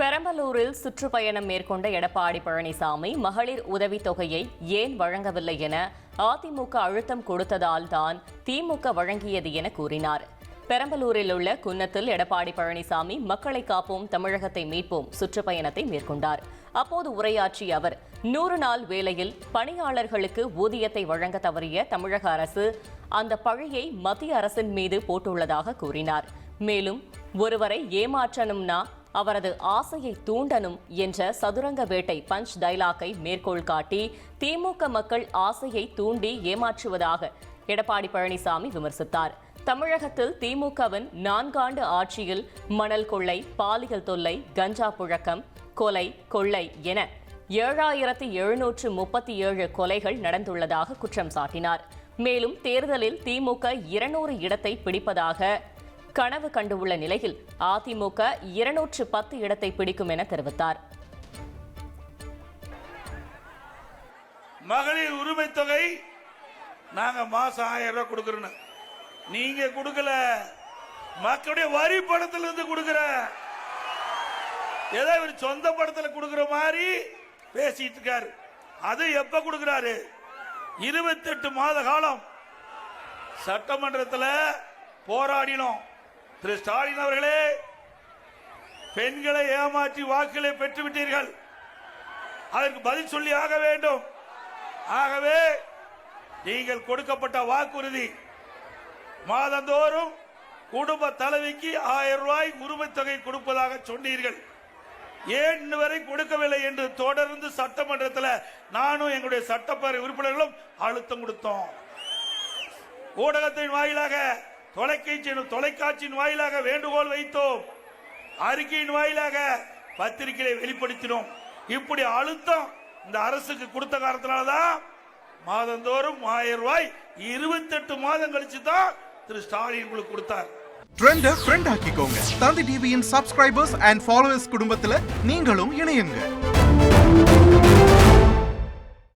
பெரம்பலூரில் சுற்றுப்பயணம் மேற்கொண்ட எடப்பாடி பழனிசாமி மகளிர் உதவித் தொகையை ஏன் வழங்கவில்லை என அதிமுக அழுத்தம் கொடுத்ததால் தான் திமுக வழங்கியது என கூறினார். பெரம்பலூரில் உள்ள குன்னத்தில் எடப்பாடி பழனிசாமி மக்களை காப்போம் தமிழகத்தை மீட்போம் சுற்றுப்பயணத்தை மேற்கொண்டார். அப்போது உரையாற்றிய அவர் நூறு நாள் வேலையில் பணியாளர்களுக்கு ஊதியத்தை வழங்க தவறிய தமிழக அரசு அந்த பழியை மத்திய அரசின் மீது போட்டுள்ளதாக கூறினார். மேலும் ஒருவரை ஏமாற்றணும்னா அவரது ஆசையை தூண்டனும் என்ற சதுரங்க வேட்டை பஞ்ச் டைலாக்கை மேற்கோள் காட்டி திமுக மக்கள் ஆசையை தூண்டி ஏமாற்றுவதாக எடப்பாடி பழனிசாமி விமர்சித்தார். தமிழகத்தில் திமுகவின் நான்காண்டு ஆட்சியில் மணல் கொள்ளை பாலியல் தொல்லை கஞ்சா புழக்கம் கொலை கொள்ளை என ஏழாயிரத்தி எழுநூற்று முப்பத்தி ஏழு கொலைகள் நடந்துள்ளதாக குற்றம் சாட்டினார். மேலும் தேர்தலில் திமுக இருநூறு இடத்தை பிடிப்பதாக கனவு கண்டுள்ள நிலையில் அதிமுக இருநூற்று பத்து இடத்தை பிடிக்கும் என தெரிவித்தார். மகளிர் உரிமை தொகை நாங்க மாசம் ஆயிரம் ரூபாய் கொடுக்கறோம் நீங்க கொடுக்கல. மக்களுடைய வரி படத்துல இருந்து கொடுக்கற. ஏதோ இவர் சொந்த படத்துல கொடுக்கற மாதிரி பேசிட்டு இருக்காரு. அது எப்ப கொடுக்கிறாரு? இருபத்தெட்டு மாத காலம் சட்டமன்றத்தில் போராடினோம். திரு ஸ்டாலின் அவர்களே பெண்களை ஏமாற்றி வாக்குகளை பெற்றுவிட்டீர்கள். அதற்கு பதில் சொல்லி ஆக வேண்டும். ஆகவே நீங்கள் கொடுக்கப்பட்ட வாக்குறுதி மாதந்தோறும் குடும்ப தலைவிக்கு ஆயிரம் ரூபாய் உரிமை தொகை கொடுப்பதாக சொன்னீர்கள். ஏன் வரை கொடுக்கவில்லை என்று தொடர்ந்து சட்டமன்றத்தில் நானும் எங்களுடைய சட்டப்பேரவை உறுப்பினர்களும் அழுத்தம் கொடுத்தோம். ஊடகத்தின் வாயிலாக தொலைக்காட்சியின் தொலைக்காட்சியின் வாயிலாக வேண்டுகோள் வைத்தோம். அறிக்கையின் வாயிலாக பத்திரிகையை வெளிப்படுத்தினோம். இப்படி அழுத்தம் இந்த அரசுக்கு கொடுத்த காரணத்தினாலதான் மாதந்தோறும் ஆயிரம் ரூபாய் இருபத்தெட்டு மாதம் கழிச்சு தான் திரு ஸ்டாலின் உங்களுக்கு கொடுத்தார். ட்ரெண்ட ஃப்ரெண்ட் ஆக்கிக்கோங்க. தந்தி டிவியின் சப்ஸ்கிரைபர்ஸ் அண்ட் ஃபாலோவர்ஸ் குடும்பத்துல நீங்களும் இணையுங்க.